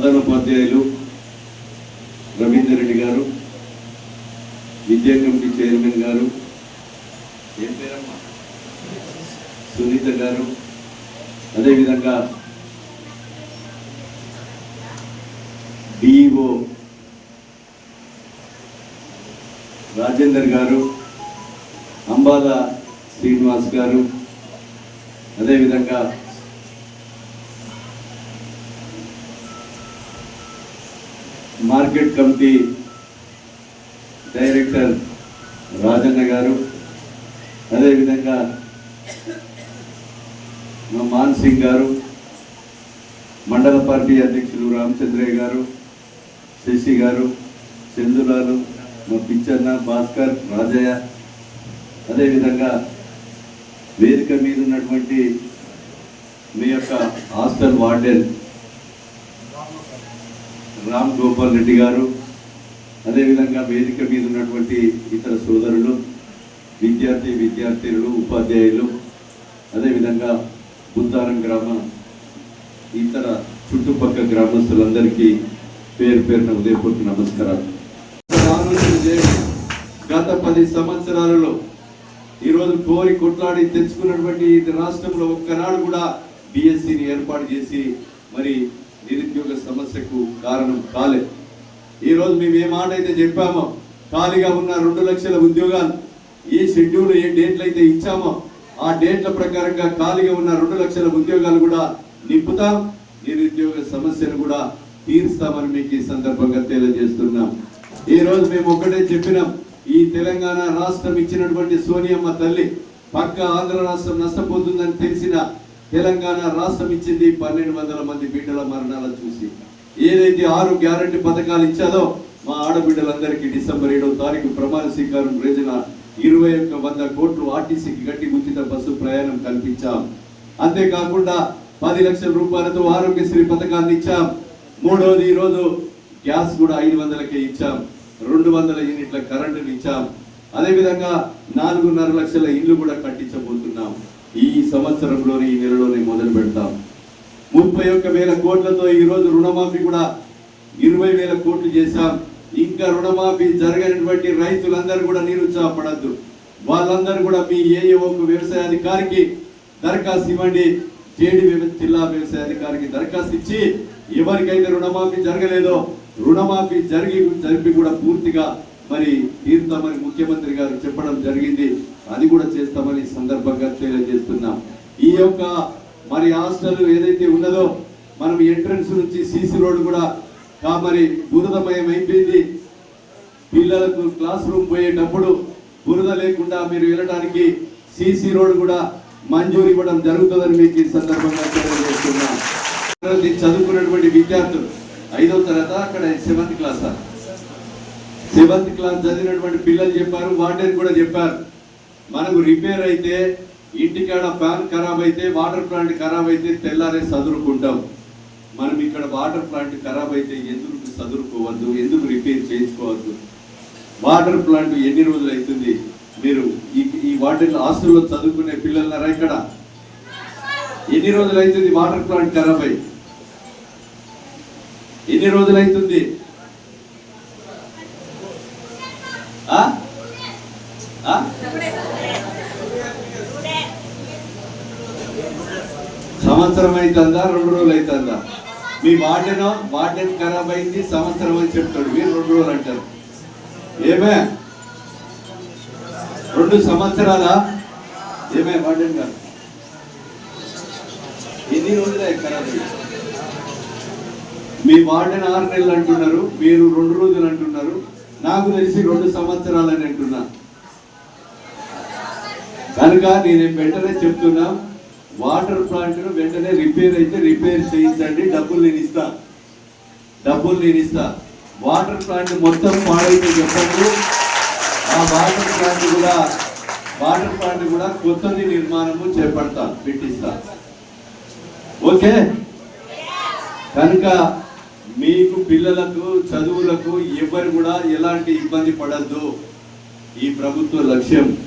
ప్రధాన ఉపాధ్యాయులు రవీందర్ రెడ్డి గారు విద్యా కమిటీ చైర్మన్ గారు ఏం పేరమ్మా? సునీత గారు అదేవిధంగా డిఈఓ రాజేందర్ గారు అంబాల శ్రీనివాస్ గారు అదేవిధంగా మార్కెట్ కమిటీ డైరెక్టర్ రాజన్న గారు అదేవిధంగా మా మాన్ సింగ్ గారు మండల పార్టీ అధ్యక్షులు రామచంద్రయ్య గారు శశి గారు చందులాలు మా పిచ్చన్న భాస్కర్ రాజయ్య అదేవిధంగా వేదిక మీద ఉన్నటువంటి మీ యొక్క హాస్టల్ వార్డెన్ రామ్ గోపాల్ రెడ్డి గారు అదేవిధంగా వేదిక మీద ఉన్నటువంటి ఇతర సోదరులు విద్యార్థి విద్యార్థినులు ఉపాధ్యాయులు అదేవిధంగా బుద్ధారం గ్రామ ఇతర చుట్టుపక్కల గ్రామస్తులందరికీ పేరు పేరున ఉదయపూర్తి నమస్కారాలు. గత పది సంవత్సరాలలో ఈరోజు కోరి కొట్లాడి తెచ్చుకున్నటువంటి రాష్ట్రంలో ఒక్కనాడు కూడా బిఎస్సిని ఏర్పాటు చేసి మరి నిరుద్యోగ సమస్యకు కారణం కాలేదు. ఈ రోజు మేము ఏ మాట అయితే చెప్పామో ఖాళీగా ఉన్న రెండు లక్షల ఉద్యోగాలు ఏ షెడ్యూల్ ఏ డేట్లు అయితే ఇచ్చామో ఆ డేట్ల ప్రకారంగా ఖాళీగా ఉన్న రెండు లక్షల ఉద్యోగాలు కూడా నింపుతాం నిరుద్యోగ సమస్యను కూడా తీరుస్తామని మీకు ఈ సందర్భంగా తెలియజేస్తున్నాం. ఈ రోజు మేము ఒక్కటే చెప్పినాం ఈ తెలంగాణ రాష్ట్రం ఇచ్చినటువంటి సోనియమ్మ తల్లి పక్క ఆంధ్ర రాష్ట్రం నష్టపోతుందని తెలిసి తెలంగాణ రాష్ట్రం ఇచ్చింది పన్నెండు వందల మంది బిడ్డల మరణాలను చూసి. ఏదైతే ఆరు గ్యారంటీ పథకాలు ఇచ్చాదో మా ఆడబిడ్డలందరికీ డిసెంబర్ ఏడవ తారీఖు ప్రమాణ స్వీకారం రోజున ఇరవై ఒక్క వంద కోట్లు ఆర్టీసీకి గట్టి ఉచిత బస్సు ప్రయాణం కల్పించాం. అంతేకాకుండా పది లక్షల రూపాయలతో ఆరోగ్యశ్రీ పథకాన్ని ఇచ్చాం. మూడవది ఈరోజు గ్యాస్ కూడా ఐదు వందలకే ఇచ్చాం. రెండు వందల యూనిట్ల కరెంటుని ఇచ్చాం. అదేవిధంగా నాలుగున్నర లక్షల ఇల్లు కూడా కట్టించబోతున్నాం. ఈ సంవత్సరంలోనే ఈ నెలలోనే మొదలు పెడతాం. ముప్పై ఒక్క వేల కోట్లతో ఈ రోజు రుణమాఫీ కూడా ఇరవై వేల కోట్లు చేశాం. ఇంకా రుణమాఫీ జరగనటువంటి రైతులందరూ కూడా నిరుత్సాహపడద్దు వాళ్ళందరూ కూడా మీ ఏ ఒక వ్యవసాయ అధికారికి దరఖాస్తు ఇవ్వండి. జేడి జిల్లా వ్యవసాయ అధికారికి దరఖాస్తు ఇచ్చి ఎవరికైతే రుణమాఫీ జరగలేదో రుణమాఫీ జరిగి జరిపి కూడా పూర్తిగా మరి తీరుతామని ముఖ్యమంత్రి గారు చెప్పడం జరిగింది. అది కూడా చేస్తామని సందర్భంగా తెలియజేస్తున్నాం. ఈ యొక్క మరి హాస్టల్ ఏదైతే ఉన్నదో మనం ఎంట్రన్స్ నుంచి సీసీ రోడ్ కూడా మరి బురదమయం అయిపోయింది పిల్లలకు క్లాస్ రూమ్ పోయేటప్పుడు బురద లేకుండా మీరు వెళ్ళడానికి సీసీ రోడ్ కూడా మంజూరు ఇవ్వడం జరుగుతుందని మీకు ఈ సందర్భంగా తెలియజేస్తున్నాం. చదువుకున్నటువంటి విద్యార్థులు ఐదో తరగత అక్కడ సెవెంత్ క్లాస్? సెవెంత్ క్లాస్ చదివినటువంటి పిల్లలు చెప్పారు వార్డెన్ కూడా చెప్పారు. మనకు రిపేర్ అయితే ఇంటికాడ ఫ్యాన్ ఖరాబ్ అయితే వాటర్ ప్లాంట్ ఖరాబ్ అయితే తెల్లారే చదురుకుంటాం మనం ఇక్కడ వాటర్ ప్లాంట్ ఖరాబ్ అయితే ఎందుకు చదురుకోవద్దు ఎందుకు రిపేర్ చేయించుకోవద్దు? వాటర్ ప్లాంట్ ఎన్ని రోజులు అవుతుంది? మీరు ఈ ఈ వాటర్ హాస్టల్లో చదువుకునే పిల్లలున్నారా ఇక్కడ? ఎన్ని రోజులు అవుతుంది వాటర్ ప్లాంట్ ఖరాబ్? అయి ఎన్ని రోజులు అవుతుంది ఆ? ఆ? సంవత్సరం అవుతుందా రెండు రోజులు అవుతుందా మీ వార్డెన్ వార్డెన్ ఖరాబ్ అయింది సంవత్సరం అని చెప్తాడు. మీరు రెండు రోజులు అంటారు. ఏమే? రెండు సంవత్సరాలా? ఏమే? వార్డెన్ గారు ఎన్ని రోజులే ఖరాబ్ మీ వార్డెన్ ఆరు నెలలు అంటున్నారు మీరు రెండు రోజులు అంటున్నారు. నాకు తెలిసి రెండు సంవత్సరాలని అంటున్నా. కనుక నేను వెంటనే చెప్తున్నా వాటర్ ప్లాంట్ వెంటనే రిపేర్ అయితే రిపేర్ చేయించండి. డబ్బులు నేను ఇస్తా. డబ్బులు నేను ఇస్తా. వాటర్ ప్లాంట్ మొత్తం పాడైతే చెప్పండి. ఆ వాటర్ ప్లాంట్ కూడా వాటర్ ప్లాంట్ కూడా కొత్తది నిర్మాణము చేపడతా పెట్టిస్తా. ఓకే? కనుక మీకు పిల్లలకు చదువులకు ఎవరు కూడా ఎలాంటి ఇబ్బంది పడద్దు. ఈ ప్రభుత్వ లక్ష్యం.